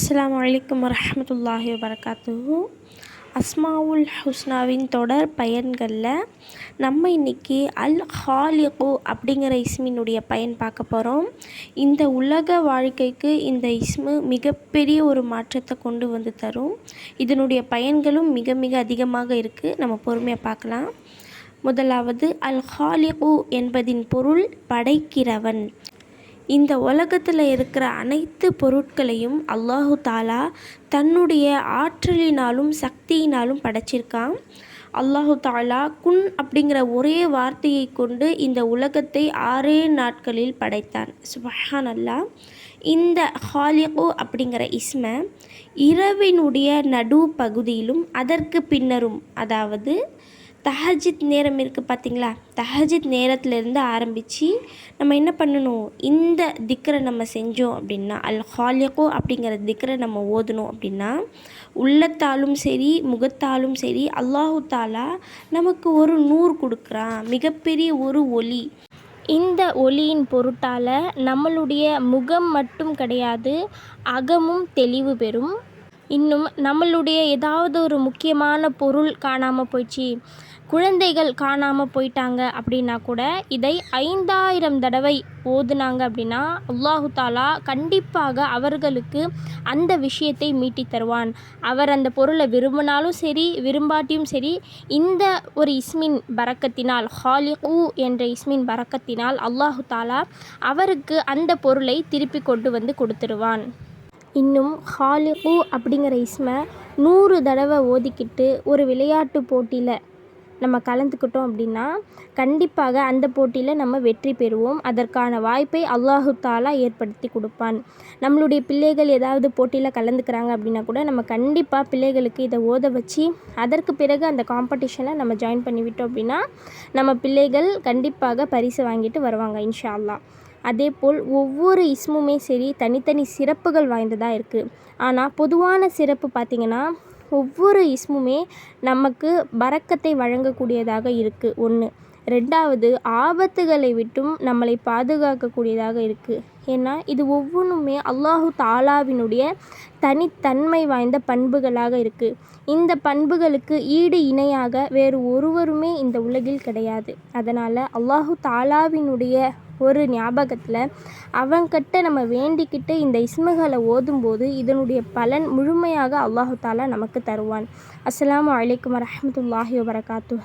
அஸ்லாம் வலைக்கம் வரமத்துல்லாஹி வபரகாத்துஹு. அஸ்மாவுல் ஹுஸ்னாவின் தொடர் பயன்களில் நம்ம இன்றைக்கி அல் ஹாலிகு அப்படிங்கிற இஸ்மினுடைய பயன் பார்க்க போகிறோம் இந்த உலக வாழ்க்கைக்கு இந்த இஸ்மு மிகப்பெரிய ஒரு மாற்றத்தை கொண்டு வந்து தரும். இதனுடைய பயன்களும் மிக மிக அதிகமாக இருக்குது நம்ம பொறுமையாக பார்க்கலாம். முதலாவது அல் ஹாலிகு என்பதின் பொருள் படைக்கிறவன். இந்த உலகத்தில் இருக்கிற அனைத்து பொருட்களையும் அல்லாஹு தாலா தன்னுடைய ஆற்றலினாலும் சக்தியினாலும் படைச்சிருக்கான். அல்லாஹு தாலா குன் அப்படிங்கிற ஒரே வார்த்தையை கொண்டு இந்த உலகத்தை ஆறே நாட்களில் படைத்தான். சுபஹான் அல்லா இந்த ஹாலிகோ அப்படிங்கிற இஸ்ம இரவினுடைய நடு பகுதியிலும் அதற்கு பின்னரும் அதாவது தஹஜித் நேரம் இருக்குது பார்த்தீங்களா தஹஜித் நேரத்துலேருந்து ஆரம்பித்து நம்ம என்ன பண்ணணும்? இந்த திக்கரை நம்ம செஞ்சோம் அப்படின்னா அல் ஹாலியகோ அப்படிங்கிற திக்கரை நம்ம ஓதணும் அப்படின்னா உள்ளத்தாலும் சரி முகத்தாலும் சரி அல்லாஹு தாலா நமக்கு ஒரு நூறு கொடுக்குறான். மிகப்பெரிய ஒரு ஒளி இந்த ஒளியின் பொருட்டால் நம்மளுடைய முகம் மட்டும் கிடையாது அகமும் தெளிவு பெறும். இன்னும் நம்மளுடைய ஏதாவது ஒரு முக்கியமான பொருள் காணாமல் போயிடுச்சு. குழந்தைகள் காணாமல் போயிட்டாங்க அப்படின்னா கூட இதை ஐந்தாயிரம் தடவை ஓதுனாங்க அப்படின்னா அல்லாஹு தாலா கண்டிப்பாக அவர்களுக்கு அந்த விஷயத்தை மீட்டி தருவான். அவர் அந்த பொருளை விரும்பினாலும் சரி விரும்பாட்டியும் சரி இந்த ஒரு இஸ்மின் பறக்கத்தினால் ஹாலி ஊ என்ற இஸ்மின் பறக்கத்தினால் அல்லாஹு தாலா அவருக்கு அந்த பொருளை திருப்பி கொண்டு வந்து கொடுத்துருவான். இன்னும் ஹாலிகு அப்படிங்கிற இஸ்மை நூறு தடவை ஓதிக்கிட்டு ஒரு விளையாட்டு போட்டியில் நம்ம கலந்துக்கிட்டோம் அப்படின்னா கண்டிப்பாக அந்த போட்டியில் நம்ம வெற்றி பெறுவோம். அதற்கான வாய்ப்பை அல்லாஹு தாலா ஏற்படுத்தி கொடுப்பான். நம்மளுடைய பிள்ளைகள் ஏதாவது போட்டியில் கலந்துக்கிறாங்க அப்படின்னா கூட நம்ம கண்டிப்பாக பிள்ளைகளுக்கு இதை ஓத வச்சு அதற்கு பிறகு அந்த காம்படிஷனை நம்ம ஜாயின் பண்ணிவிட்டோம் அப்படின்னா நம்ம பிள்ளைகள் கண்டிப்பாக பரிசு வாங்கிட்டு வருவாங்க இன்ஷா அல்லா அதேபோல் ஒவ்வொரு இஸ்முமே சரி தனித்தனி சிறப்புகள் வாய்ந்ததாக இருக்குது ஆனால் பொதுவான சிறப்பு பார்த்திங்கன்னா ஒவ்வொரு இஸ்முமே நமக்கு பறக்கத்தை வழங்கக்கூடியதாக இருக்குது ஒன்று ரெண்டாவது ஆபத்துகளை விட்டும் நம்மளை பாதுகாக்கக்கூடியதாக இருக்குது ஏன்னா இது ஒவ்வொன்றுமே அல்லாஹு தாலாவினுடைய தனித்தன்மை வாய்ந்த பண்புகளாக இருக்குது இந்த பண்புகளுக்கு ஈடு இணையாக வேறு ஒருவருமே இந்த உலகில் கிடையாது. அதனால் அல்லாஹு தாலாவினுடைய ஒரு ஞாபகத்தில் அவங்கிட்ட நம்ம வேண்டிக்கிட்டு இந்த இஸ்மகளை ஓதும்போது இதனுடைய பலன் முழுமையாக அல்லாஹு தாலா நமக்கு தருவான். அஸ்லாம் வலைக்கம் வரமத்துல்லாஹி வபரகாத்து